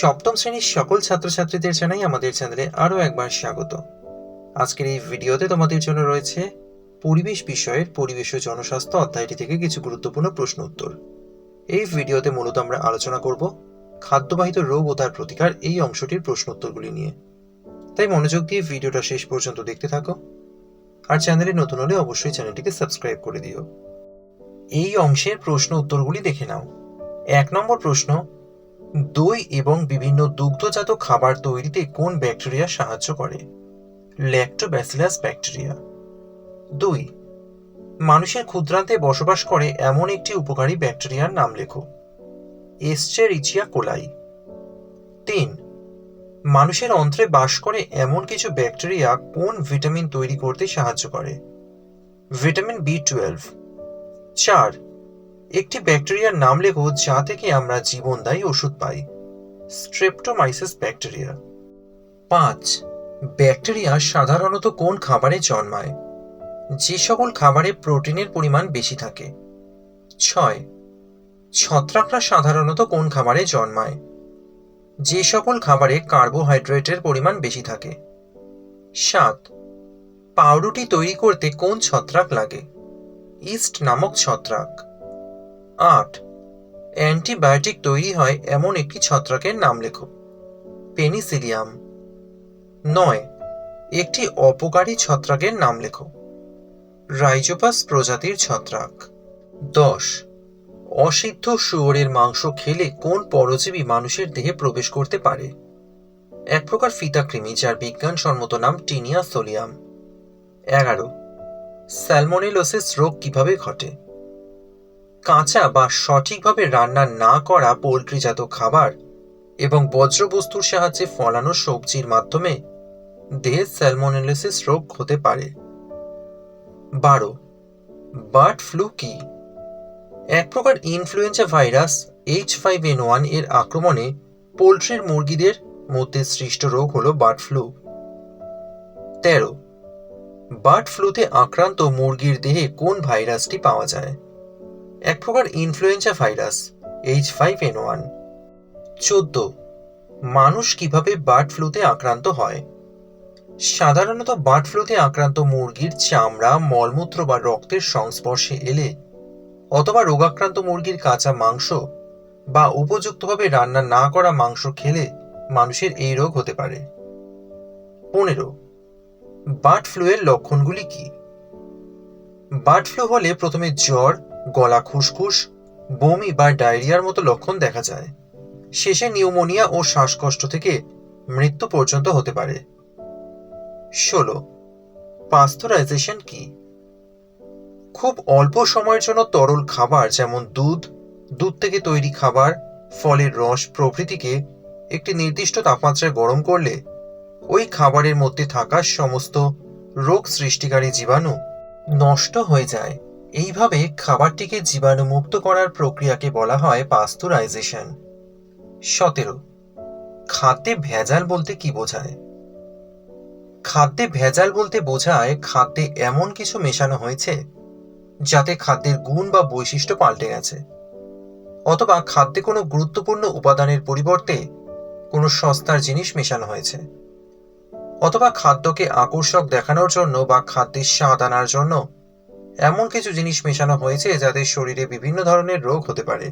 সপ্তম শ্রেণির সকল ছাত্রছাত্রীদের জানাই আমাদের চ্যানেলে আরও একবার স্বাগত। আজকের এই ভিডিওতে তোমাদের জন্য রয়েছে পরিবেশ বিষয়ের পরিবেশ ও জনস্বাস্থ্য অধ্যায়টি থেকে কিছু গুরুত্বপূর্ণ প্রশ্ন উত্তর। এই ভিডিওতে মূলত আমরা আলোচনা করব খাদ্যবাহিত রোগ ও তার প্রতিকার এই অংশটির প্রশ্ন উত্তরগুলি নিয়ে। তাই মনোযোগ দিয়ে ভিডিওটা শেষ পর্যন্ত দেখতে থাকো আর চ্যানেলে নতুন হলে অবশ্যই চ্যানেলটিকে সাবস্ক্রাইব করে দিও। এই অংশের প্রশ্ন উত্তরগুলি দেখে নাও। এক নম্বর প্রশ্ন দই এবং বিভিন্ন দুগ্ধজাত খাবার তৈরিতে কোন ব্যাকটেরিয়া সাহায্য করে? ল্যাক্টোব্যাসিলাস ব্যাকটেরিয়া দুই, মানুষের ক্ষুদ্রান্তে বসবাস করে এমন একটি উপকারী ব্যাকটেরিয়ার নাম লেখো। এসচেরিচিয়া কোলাই তিন, মানুষের অন্ত্রে বাস করে এমন কিছু ব্যাকটেরিয়া কোন ভিটামিন তৈরি করতে সাহায্য করে? ভিটামিন বি টুয়েলভ চার একটি ব্যাকটেরিয়ার নাম লেখো যা থেকে আমরা জীবনদায়ী ওষুধ পাই। স্ট্রেপ্টোমাইসিস ব্যাকটেরিয়া পাঁচ, ব্যাকটেরিয়া সাধারণত কোন খাবারে জন্মায়? যে সকল খাবারে প্রোটিনের পরিমাণ বেশি থাকে। ছয়, ছত্রাকরা সাধারণত কোন খাবারে জন্মায়? যে সকল খাবারে কার্বোহাইড্রেটের পরিমাণ বেশি থাকে। সাত, পাউরুটি তৈরি করতে কোন ছত্রাক লাগে? ইস্ট নামক ছত্রাক। আট। অ্যান্টিবায়োটিক তৈরি হয় এমন একটি ছত্রাকের নাম লেখো, পেনিসিলিয়াম। নয়। একটি অপকারী ছত্রাকের নাম লেখো, রাইজোপাস প্রজাতির ছত্রাক। দশ। অসিদ্ধ শুয়োরের মাংস খেলে কোন পরজীবী মানুষের দেহে প্রবেশ করতে পারে? এক প্রকার ফিতাকৃমি যার বিজ্ঞানসম্মত নাম টিনিয়া সোলিয়াম এগারো। স্যালমোনেলোসিস রোগ কীভাবে ঘটে? কাঁচা বা সঠিকভাবে রান্না না করা পোলট্রিজাত খাবার এবং বজ্রবস্তুর সাহায্যে ফলানো সবজির মাধ্যমে দেহে স্যালমোনেলোসিস রোগ হতে পারে। বারো, বার্ড ফ্লু কি? এক প্রকার influenza virus H five N ওয়ানের আক্রমণে পোলট্রির মুরগিদের মধ্যে সৃষ্ট রোগ হল বার্ড ফ্লু। তেরো, বার্ড ফ্লুতে আক্রান্ত মুরগির দেহে কোন ভাইরাসটি পাওয়া যায়? এক প্রকার influenza virus H five N one চোদ্দ, মানুষ কীভাবে বার্ড ফ্লুতে আক্রান্ত হয়? সাধারণত বার্ড ফ্লুতে আক্রান্ত মুরগির চামড়া, মলমূত্র বা রক্তের সংস্পর্শে এলে, অথবা রোগাক্রান্ত মুরগির কাঁচা মাংস বা উপযুক্তভাবে রান্না না করা মাংস খেলে মানুষের এই রোগ হতে পারে। পনেরো বার্ড ফ্লুয়ের লক্ষণগুলি কি? বার্ড ফ্লু হলে প্রথমে জ্বর গলা খুসখুস, বমি বা ডায়রিয়ার মতো লক্ষণ দেখা যায়। শেষে নিউমোনিয়া ও শ্বাসকষ্ট থেকে মৃত্যু পর্যন্ত হতে পারে। ষোলো, পাস্তরাইজেশন কি? খুব অল্প সময়ের জন্য তরল খাবার যেমন দুধ দুধ থেকে তৈরি খাবার, ফলের রস প্রভৃতিকে একটি নির্দিষ্ট তাপমাত্রায় গরম করলে ওই খাবারের মধ্যে থাকা সমস্ত রোগ সৃষ্টিকারী জীবাণু নষ্ট হয়ে যায়। এইভাবে খাবারটিকে জীবাণুমুক্ত করার প্রক্রিয়াকে বলা হয় পাস্তুরাইজেশন। সতেরো, খাদ্যে ভেজাল বলতে কি বোঝায়? খাদ্যে ভেজাল বলতে বোঝায় খাদ্যে এমন কিছু মেশানো হয়েছে যাতে খাদ্যের গুণ বা বৈশিষ্ট্য পাল্টে গেছে। অথবা খাদ্যে কোনো গুরুত্বপূর্ণ উপাদানের পরিবর্তে কোনো সস্তার জিনিস মেশানো হয়েছে। অথবা খাদ্যকে আকর্ষক দেখানোর জন্য বা খাদ্যের স্বাদ আনার জন্য এমন কিছু জিনিস মেশানো হয়েছে যাদের শরীরে বিভিন্ন ধরনের রোগ হতে পারে।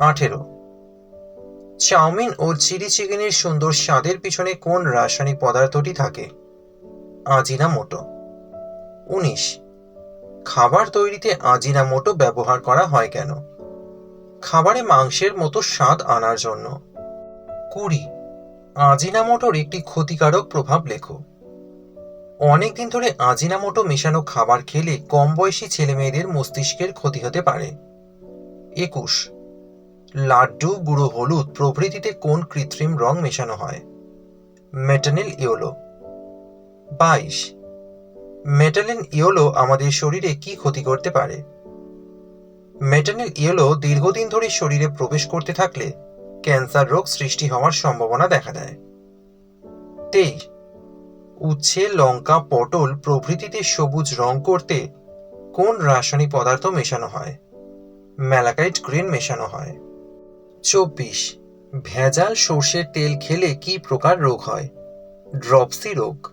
আঠেরো। চাউমিন ও চিলি চিকেনের সুন্দর স্বাদের পিছনে কোন রাসায়নিক পদার্থটি থাকে? আজিনামোটো। উনিশ। খাবার তৈরিতে আজিনামোটো ব্যবহার করা হয় কেন? খাবারে মাংসের মতো স্বাদ আনার জন্য। কুড়ি। আজিনামোটোর একটি ক্ষতিকারক প্রভাব লেখো। অনেকদিন ধরে আজিনামোটো মেশানো খাবার খেলে কম বয়সী ছেলেমেয়েদের মস্তিষ্কের ক্ষতি হতে পারে। একুশ। লাড্ডু, গুঁড়ো হলুদ প্রভৃতিতে কোন কৃত্রিম রং মেশানো হয়? Metanil yellow. বাইশ। মেটালিন ইয়োলো আমাদের শরীরে কি ক্ষতি করতে পারে? মেটানিল ইয়োলো দীর্ঘদিন ধরে শরীরে প্রবেশ করতে থাকলে ক্যান্সার রোগ সৃষ্টি হওয়ার সম্ভাবনা দেখা দেয়। তেইশ। উচ্ছে, লঙ্কা, পটল প্রভৃতিতে সবুজ রং করতে কোন রাসায়নিক পদার্থ মেশানো হয়? ম্যালাকাইট গ্রিন মেশানো হয়। চব্বিশ, ভেজাল সর্ষের তেল খেলে কি প্রকার রোগ হয়? ড্রপসি রোগ।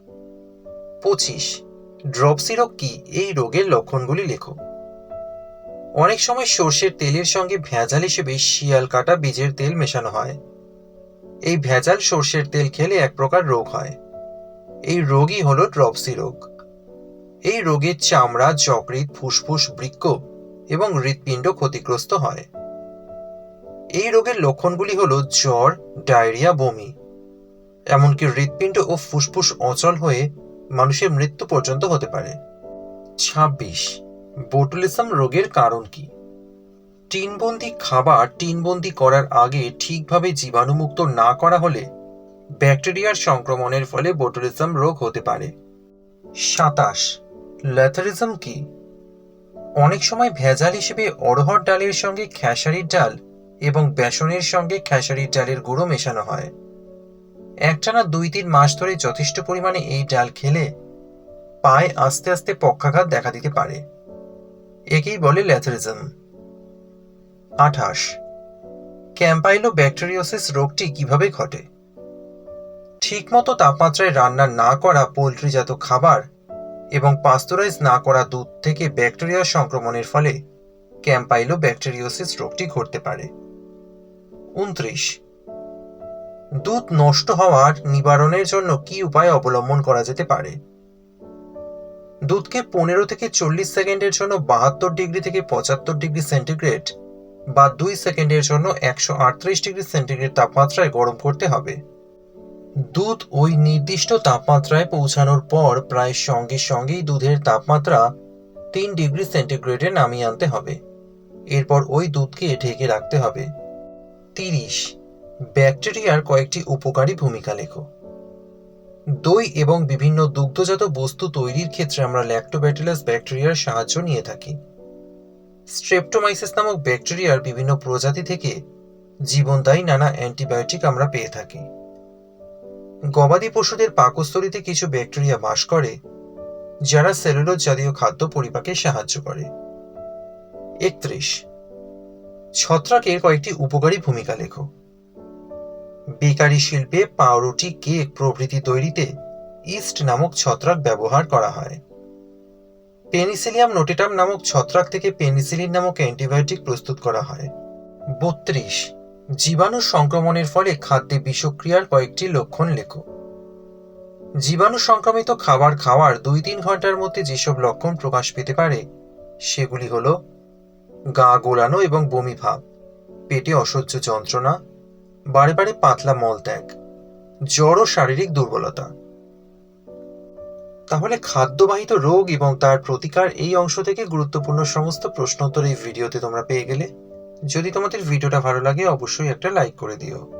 পঁচিশ, ড্রপসি রোগ কি? এই রোগের লক্ষণগুলি লেখো। অনেক সময় সর্ষের তেলের সঙ্গে ভেজাল হিসেবে শিয়াল কাটা বীজের তেল মেশানো হয়। এই ভেজাল সর্ষের তেল খেলে এক প্রকার রোগ হয়। এই রোগই হলো ড্রপসি রোগ। এই রোগের চামড়া, যকৃৎ, ফুসফুস, বৃক্ক এবং হৃৎপিণ্ড ক্ষতিগ্রস্ত হয়। এই রোগের লক্ষণগুলি হলো জ্বর, ডায়রিয়া, বমি। এমনকি হৃৎপিণ্ড ও ফুসফুস অচল হয়ে মানুষের মৃত্যু পর্যন্ত হতে পারে। ছাব্বিশ, বোটুলিজম রোগের কারণ কি? টিনবন্দি খাবার টিনবন্দি করার আগে ঠিকভাবে জীবাণুমুক্ত না করা হলে ব্যাকটেরিয়ার সংক্রমণের ফলে বোটুলিজম রোগ হতে পারে। সাতাশ, ল্যাথারিজম কি? অনেক সময় ভেজাল হিসেবে অড়হর ডালের সঙ্গে খেসারির ডাল এবং বেসনের সঙ্গে খেসারির ডালের গুঁড়ো মেশানো হয়। একটানা দুই তিন মাস ধরে যথেষ্ট পরিমাণে এই ডাল খেলে পায়ে আস্তে আস্তে পক্ষাঘাত দেখা দিতে পারে। একেই বলে ল্যাথারিজম। আঠাশ ক্যাম্পাইলো ব্যাকটেরিওসিস রোগটি কীভাবে ঘটে? ঠিকমতো তাপমাত্রায় রান্না না করা পোলট্রিজাত খাবার এবং পাস্তুরাইজ না করা দুধ থেকে ব্যাকটেরিয়া সংক্রমণের ফলে ক্যাম্পাইলো ব্যাকটেরিওসিস রোগটি ঘটতে পারে। উনত্রিশ। দুধ নষ্ট হওয়ার নিবারণের জন্য কি উপায় অবলম্বন করা যেতে পারে? দুধকে পনেরো থেকে চল্লিশ সেকেন্ডের জন্য বাহাত্তর ডিগ্রি থেকে পঁচাত্তর ডিগ্রি সেন্টিগ্রেড বা দুই সেকেন্ডের জন্য একশো আটত্রিশ ডিগ্রি সেন্টিগ্রেড তাপমাত্রায় গরম করতে হবে। দুধ ওই নির্দিষ্ট তাপমাত্রায় পৌঁছানোর পর প্রায় সঙ্গে সঙ্গেই দুধের তাপমাত্রা তিন ডিগ্রি সেন্টিগ্রেডে নামিয়ে আনতে হবে। এরপর ওই দুধকে ঢেকে রাখতে হবে। তিরিশ। ব্যাকটেরিয়ার কয়েকটি উপকারী ভূমিকা লেখো। দই এবং বিভিন্ন দুগ্ধজাত বস্তু তৈরির ক্ষেত্রে আমরা ল্যাক্টোব্যাটিলাস ব্যাকটেরিয়ার সাহায্য নিয়ে থাকি। স্ট্রেপ্টোমাইসিস নামক ব্যাকটেরিয়ার বিভিন্ন প্রজাতি থেকে জীবনদায়ী নানা অ্যান্টিবায়োটিক আমরা পেয়ে থাকি। গবাদি পশুদের পাকস্থলীতে কিছু ব্যাকটেরিয়া বাস করে, যারা সেলুলোজ জাতীয় খাদ্য পরিপাকে সাহায্য করে। একত্রিশ। ছত্রাকের কয়েকটি উপকারী ভূমিকা লেখো। বেকারি শিল্পে পাউরুটি, কেক প্রভৃতি তৈরিতে ইস্ট নামক ছত্রাক ব্যবহার করা হয়। পেনিসিলিয়াম নোটেটাম নামক ছত্রাক থেকে পেনিসিলিন নামক অ্যান্টিবায়োটিক প্রস্তুত করা হয়। বত্রিশ। জীবাণু সংক্রমণের ফলে খাদ্যে বিষক্রিয়ার কয়েকটি লক্ষণ লেখো। জীবাণু সংক্রমিত খাবার খাওয়ার দুই তিন ঘণ্টার মধ্যে যেসব লক্ষণ প্রকাশ পেতে পারে, সেগুলি হল গা গোলানো এবং বমি ভাব, পেটে অসহ্য যন্ত্রণা, বারে বারে পাতলা মলত্যাগ জ্বর ও শারীরিক দুর্বলতা। তাহলে খাদ্যবাহিত রোগ এবং তার প্রতিকার এই অংশ থেকে গুরুত্বপূর্ণ সমস্ত প্রশ্নোত্তর এই ভিডিওতে তোমরা পেয়ে গেলে। যদি তোমাদের ভিডিওটা ভালো লাগে অবশ্যই একটা লাইক করে দিও।